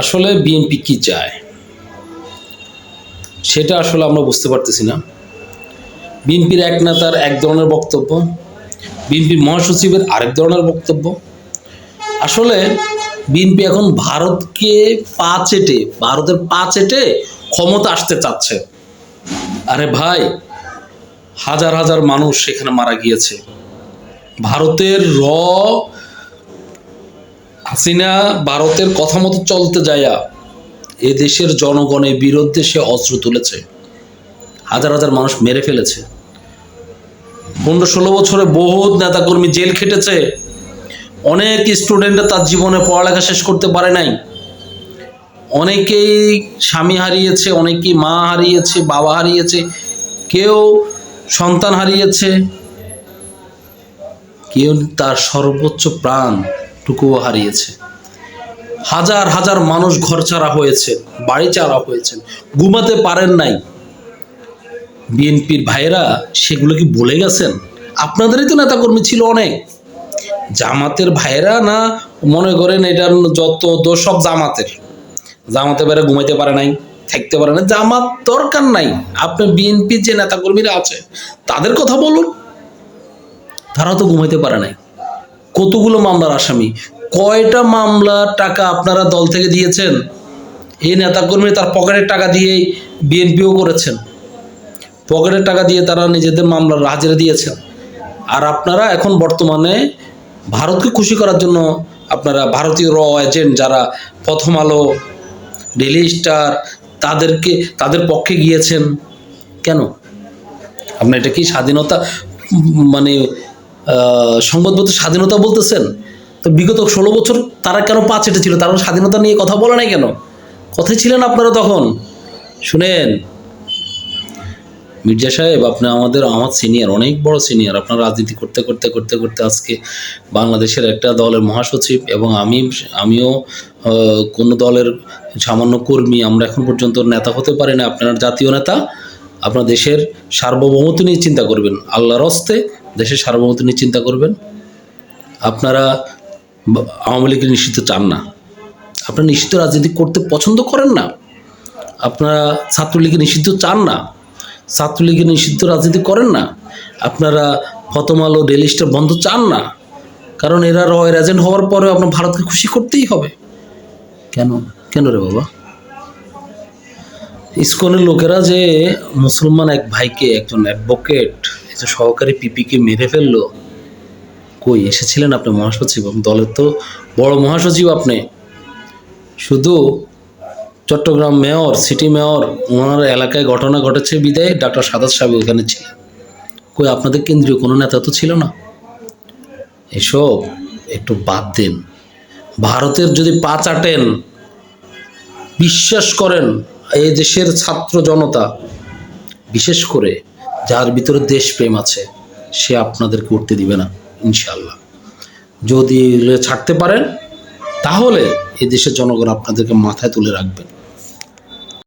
আসলে বিএনপি কি চায়? সেটা আসলে আমরা বুঝতে পারতেছি না। বিএনপির এক নেতার এক ধরনের বক্তব্য। বিএনপির মহাসচিবের আরেক ধরনের বক্তব্য। আসলে বিএনপি এখন ভারতকে পা চেটে, ভারতের পা চেটে ক্ষমতা আসতে চাচ্ছে। আরে ভাই, হাজার হাজার মানুষ সেখানে মারা গিয়েছে। ভারতের র হাসিনা ভারতের কথা মতো চলতে যায়া এ দেশের জনগণের বিরুদ্ধে সে অস্ত্র তুলেছে। হাজার হাজার মানুষ মেরে ফেলেছে। পনেরো ষোলো বছরে বহুত নেতাকর্মী জেল খেটেছে। অনেক স্টুডেন্ট তার জীবনে পড়ালেখা শেষ করতে পারে নাই। অনেকেই স্বামী হারিয়েছে, অনেকেই মা হারিয়েছে, বাবা হারিয়েছে, কেউ সন্তান হারিয়েছে। কেউ তার সর্বোচ্চ প্রাণটুকুও হারিয়েছে। হাজার হাজার মানুষ ঘর ছাড়া হয়েছে বাড়ি ছাড়া হয়েছেন ঘুমাতে পারেন নাই। বিএনপির ভাইয়েরা সেগুলো কি ভুলে গেছেন? আপনাদেরই তো নেতাকর্মী ছিল অনেক। জামাতের ভাইয়েরা না, মনে করেন এটার যত দোষ সব জামাতের। জামাতে বেড়ে ঘুমাইতে পারে নাই, থাকতে পারে না জামাত দরকার নাই। আপনার বিএনপির যে নেতাকর্মীরা আছে, তাদের কথা বলুন। তারা তো ঘুমাইতে পারে নাই। কতগুলো মামলার আসামি? কয়টা মামলার টাকা আপনারা দল থেকে দিয়েছেন? এই নেতাকর্মী তার পকেটের টাকা দিয়েই বিএনপিও করেছেন। পকেটের টাকা দিয়ে তারা নিজেদের মামলার হাজিরা দিয়েছেন। আর আপনারা এখন বর্তমানে ভারতকে খুশি করার জন্য আপনারা ভারতীয় র এজেন্ট যারা প্রথম আলো ডেলি স্টার তাদেরকে, তাদের পক্ষে গিয়েছেন। কেন? আপনার এটা কি স্বাধীনতা মানে সংবাদপত্র স্বাধীনতা বলতেছেন? তো বিগত ষোলো বছর তারা কেন পা চেটে ছিল? তারা স্বাধীনতা নিয়ে কথা বলে নাই কেন? কথাই ছিলেন আপনারা তখন। শুনেন, মির্জা সাহেব, আপনি আমাদের আমার সিনিয়র, অনেক বড় সিনিয়র। আপনার রাজনীতি করতে করতে করতে করতে আজকে বাংলাদেশের একটা দলের মহাসচিব এবং আমি, আমিও কোনো দলের সামান্য কর্মী, আমরা এখন পর্যন্ত নেতা হতে পারি না। আপনার জাতীয় নেতা, আপনার দেশের সার্বভৌমত্ব নিয়ে চিন্তা করবেন। আল্লাহর হস্তে দেশের সার্বভৌমত্ব নিয়ে চিন্তা করবেন, আপনারা আওয়ামী লীগের নিষিদ্ধ চান না। আপনারা নিষিদ্ধ রাজনীতি করতে পছন্দ করেন না। আপনারা ছাত্রলীগের নিষিদ্ধ চান না। ছাত্রলীগের নিষিদ্ধ রাজনীতি করেন না। আপনারা প্রথম ও ডেলি স্টার বন্ধ চান না। কারণ এরা রয়ের এজেন্ট হওয়ার পরেও আপনার ভারতকে খুশি করতেই হবে। কেন? কেন রে বাবা? ইসকনের লোকেরা যে মুসলমান এক ভাইকে, একজন অ্যাডভোকেট একজন সহকারী পিপিকে মেরে ফেলল? কই, এসেছিলেন আপনি মহাসচিব? দলের তো বড় মহাসচিব আপনি। শুধু চট্টগ্রাম মেয়র, সিটি মেয়র, ওনার এলাকায় ঘটনা ঘটেছে, বিদায় ডাক্তার সাদাত সাহেব ওখানে ছিলেন। কই, আপনাদের কেন্দ্রীয় কোনো নেতা তো ছিল না? এসব একটু বাদ দিন। ভারতের যদি পা চাটেন, বিশ্বাস করেন, এই দেশের ছাত্র জনতা, বিশেষ করে যার ভিতরে দেশপ্রেম আছে, সে আপনাদেরকে উঠতে দিবে না ইনশাল্লাহ যদি ছাড়তে পারেন, তাহলে এ দেশের জনগণ আপনাদেরকে মাথায় তুলে রাখবেন।